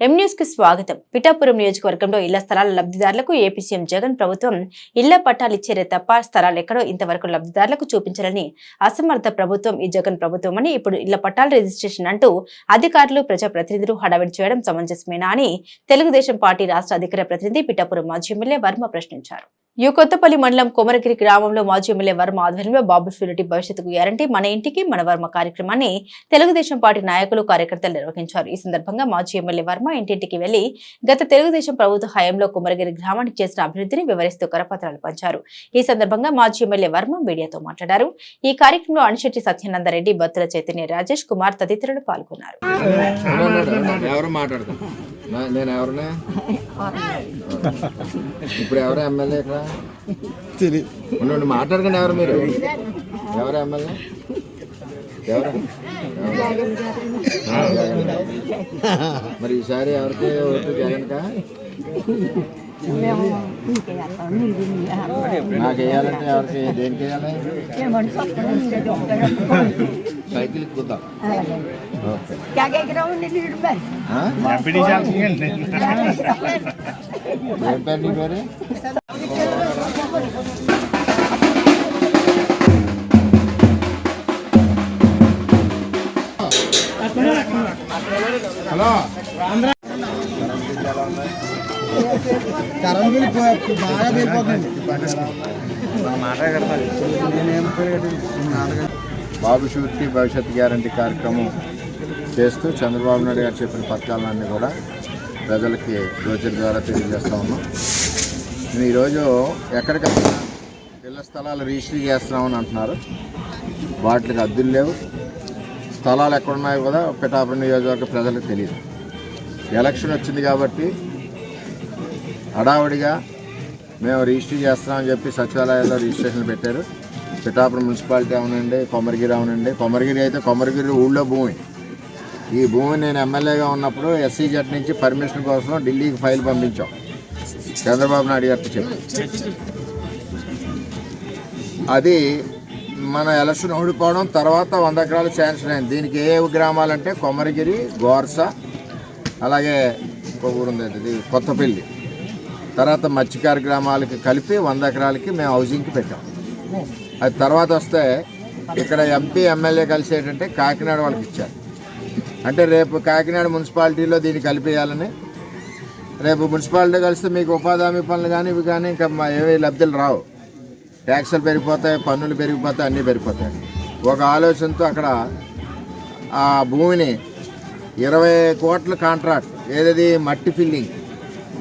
ఎం కి స్వాగతం. పిఠాపురం నియోజకవర్గంలో ఇళ్ళ స్థలాల లబ్ధిదారులకు ఏపీ సీఎం జగన్ ప్రభుత్వం ఇళ్ళ పట్టాలు ఇచ్చేరే తప్ప స్థలాలు ఎక్కడో ఇంతవరకు లబ్ధిదారులకు చూపించాలని అసమర్థ ప్రభుత్వం ఈ జగన్ ప్రభుత్వం అని ఇప్పుడు ఇళ్ళ పట్టాల రిజిస్ట్రేషన్ అంటూ అధికారులు ప్రజాప్రతినిధులు హడావిడి చేయడం సమంజసమేనా అని తెలుగుదేశం పార్టీ రాష్ట్ర అధికార ప్రతినిధి పిఠాపురం మాజీ ఎమ్మెల్యే వర్మ ప్రశ్నించారు. యు కొత్తపల్లి మండలం కొమరగిరి గ్రామంలో మాజీ ఎమ్మెల్యే వర్మ ఆధ్వర్యంలో బాబు షూరిటీ భవిష్యత్తుకు గ్యారంటీ. మన ఇంటికి మన వర్మ కార్యక్రమాన్ని తెలుగుదేశం పార్టీ నాయకులు కార్యకర్తలు నిర్వహించారు. ఈ సందర్భంగా మాజీ ఎమ్మెల్యే వర్మ ఇంటింటికి వెళ్ళి గత తెలుగుదేశం ప్రభుత్వ హయాంలో కుమరగిరి గ్రామానికి చేసిన అభివృద్ధిని వివరిస్తూ కరపత్రాలు పంచారు. ఈ సందర్భంగా మాజీ ఎమ్మెల్యే వర్మ మీడియాతో మాట్లాడారు. ఈ కార్యక్రమంలో అణిశెట్టి సత్యానందరెడ్డి బత్తుల చైతన్య రాజేష్ కుమార్ తదితరులు పాల్గొన్నారు. నేను ఎవరినే? ఇప్పుడు ఎవరు ఎమ్మెల్యే ఇక్కడ? ఉండండి మాట్లాడకండి ఎవరు మీరు. ఎవరు ఎమ్మెల్యే? ఎవరు. మరి ఈసారి ఎవరికి ఓటు జగన్ కా? నాకు వేయాలంటే ఎవరికి? దేనికి వేయాలి? సైకిల్? ఏం పేరు నీ పేరు హలో. కరెంట్ బిల్ పో- బాగా పెరిగిపోతుంది బాబు షూరిటీ భవిష్యత్ గ్యారంటీ కార్యక్రమం చేస్తూ చంద్రబాబు నాయుడు గారు చెప్పిన పథకాలన్నీ కూడా ప్రజలకి రోజుల ద్వారా తెలియజేస్తూ ఉన్నాం. నేను ఈరోజు ఎక్కడికైనా ఇళ్ళ స్థలాలు రిజిస్ట్రీ చేస్తున్నామని అంటున్నారు. వాటికి అద్దులు లేవు. స్థలాలు ఎక్కడున్నాయో కూడా పిఠాపురం నియోజకవర్గ ప్రజలకు తెలియదు. ఎలక్షన్ వచ్చింది కాబట్టి హడావుడిగా మేము రిజిస్టర్ చేస్తున్నామని చెప్పి సచివాలయాల్లో రిజిస్ట్రేషన్ పెట్టారు. పిఠాపురం మున్సిపాలిటీ అవునండి కొమరగిరి అవునండి. కొమరగిరి అయితే కొమరగిరి ఊళ్ళో భూమి. ఈ భూమి నేను ఎమ్మెల్యేగా ఉన్నప్పుడు ఎస్సీ జట్ నుంచి పర్మిషన్ కోసం ఢిల్లీకి ఫైల్ పంపించాం. చంద్రబాబు నాయుడు గారికి చెప్పి. అది మన ఎలక్షన్ ఓడిపోవడం తర్వాత వంద ఎకరాలు శాంక్షన్ అయింది దీనికి ఏ గ్రామాలంటే కొమరగిరి గోర్స అలాగే ఇంకో ఊరు ఉంది కొత్తపల్లి. తర్వాత మత్స్యకార గ్రామాలకి కలిపి వంద ఎకరాలకి మేము హౌసింగ్కి పెట్టాం. అది తర్వాత వస్తే ఇక్కడ ఎంపీ ఎమ్మెల్యే కలిసి ఏంటంటే కాకినాడ వాళ్ళకి ఇచ్చారు. అంటే రేపు కాకినాడ మున్సిపాలిటీలో దీన్ని కలిపేయాలని. రేపు మున్సిపాలిటీ కలిస్తే మీకు ఉపాధి హామీ పనులు కానీ ఇవి కానీ ఇంకా మా ఏవి లబ్ధులు రావు. ట్యాక్సులు పెరిగిపోతాయి పన్నులు పెరిగిపోతాయి అన్నీ పెరిగిపోతాయి. ఒక ఆలోచనతో అక్కడ ఆ భూమిని ఇరవై కోట్ల కాంట్రాక్ట్ ఏదది మట్టి ఫిల్లింగ్.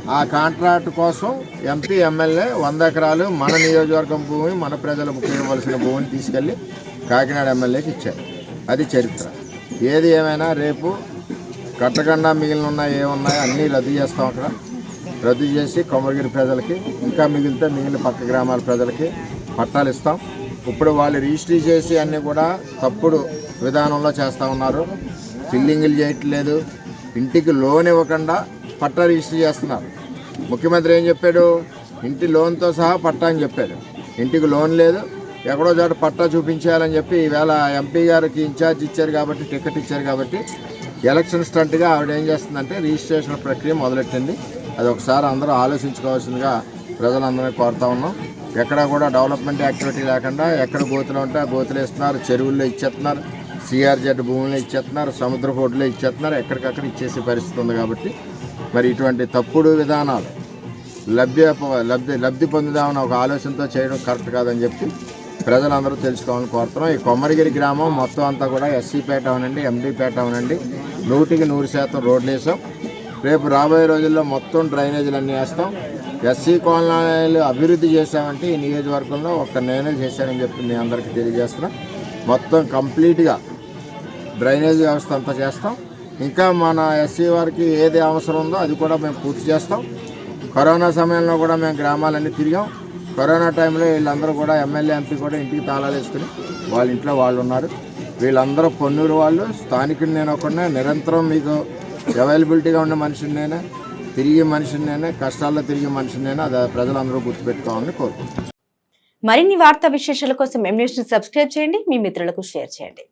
ఆ కాంట్రాక్ట్ కోసం ఎంపీ ఎమ్మెల్యే వంద ఎకరాలు మన నియోజకవర్గం భూమి మన ప్రజలకు ఉపయోగవలసిన భూమిని తీసుకెళ్ళి కాకినాడ ఎమ్మెల్యేకి ఇచ్చారు. అది చరిత్ర. ఏది ఏమైనా రేపు కట్టకుండా మిగిలిన ఉన్నాయి ఏమున్నాయో అన్నీ రద్దు చేస్తాం అక్కడ. రద్దు చేసి కొమరగిరి ప్రజలకి ఇంకా మిగిలితే మిగిలిన పక్క గ్రామాల ప్రజలకి పట్టాలు ఇస్తాం. ఇప్పుడు వాళ్ళు రిజిస్ట్రీ చేసి అన్నీ కూడా తప్పుడు విధానంలో చేస్తూ ఉన్నారు. ఫిల్లింగులు చేయట్లేదు. ఇంటికి లోన్ ఇవ్వకుండా పట్టా రిజిస్టర్ చేస్తున్నారు. ముఖ్యమంత్రి ఏం చెప్పాడు? ఇంటి లోన్తో సహా పట్టా అని చెప్పాడు. ఇంటికి లోన్ లేదు. ఎక్కడో చోట పట్టా చూపించాలని చెప్పి ఈవేళ ఎంపీ గారికి ఇన్ఛార్జ్ ఇచ్చారు కాబట్టి టికెట్ ఇచ్చారు కాబట్టి ఎలక్షన్ స్టంట్గా ఆవిడ ఏం చేస్తుందంటే రిజిస్ట్రేషన్ ప్రక్రియ మొదలెట్టింది. అది ఒకసారి అందరూ ఆలోచించుకోవాల్సిందిగా ప్రజలందరినీ కోరుతా ఉన్నాం. ఎక్కడ కూడా డెవలప్మెంట్ యాక్టివిటీ లేకుండా ఎక్కడ గోతులు ఉంటే ఆ గోతులు ఇస్తున్నారు చెరువుల్లో ఇచ్చేస్తున్నారు. సిఆర్జెడ్ భూములను ఇచ్చేస్తున్నారు సముద్ర పోటులో ఇచ్చేస్తున్నారు ఎక్కడికక్కడ ఇచ్చేసే పరిస్థితి ఉంది కాబట్టి. మరి ఇటువంటి తప్పుడు విధానాలు లబ్ధి లబ్ధి లబ్ధి పొందుదామని ఒక ఆలోచనతో చేయడం కరెక్ట్ కాదని చెప్పి ప్రజలందరూ తెలుసుకోవాలని కోరుతున్నాం. ఈ కొమ్మరిగిరి గ్రామం మొత్తం అంతా కూడా ఎస్సీపేట అవనండి ఎండీపేట అవనండి. నూటికి నూరు శాతం రోడ్లు వేసాం. రేపు రాబోయే రోజుల్లో మొత్తం డ్రైనేజీలు అన్నీ వేస్తాం. ఎస్సీ కాలనీలు అభివృద్ధి చేశామంటే ఈ నియోజకవర్గంలో ఒక్క నేనే చేశానని చెప్పి మీ అందరికీ తెలియజేస్తున్నాం. మొత్తం కంప్లీట్గా డ్రైనేజ్ వ్యవస్థ అంతా చేస్తాం. ఇంకా మన ఎస్సీ వారికి ఏది అవసరం ఉందో అది కూడా మేము పూర్తి చేస్తాం. కరోనా సమయంలో కూడా మేము గ్రామాలన్నీ తిరిగాం. కరోనా టైంలో వీళ్ళందరూ కూడా ఎమ్మెల్యే ఎంపీ కూడా ఇంటికి తాళాలు వేసుకుని వాళ్ళ ఇంట్లో వాళ్ళు ఉన్నారు. వీళ్ళందరూ పొన్నూరు వాళ్ళు స్థానికుని నేను ఒకనే నిరంతరం మీకు అవైలబిలిటీగా ఉన్న మనిషిని నేనే తిరిగి మనిషిని నేనే కష్టాల్లో తిరిగి మనిషిని నేనే అది ప్రజలందరూ గుర్తుపెట్టుకోవాలని కోరుకుంటున్నాను. మరిన్ని వార్తా విశేషాల కోసం ఎం సబ్స్క్రైబ్ చేయండి. మీ మిత్రులకు షేర్ చేయండి.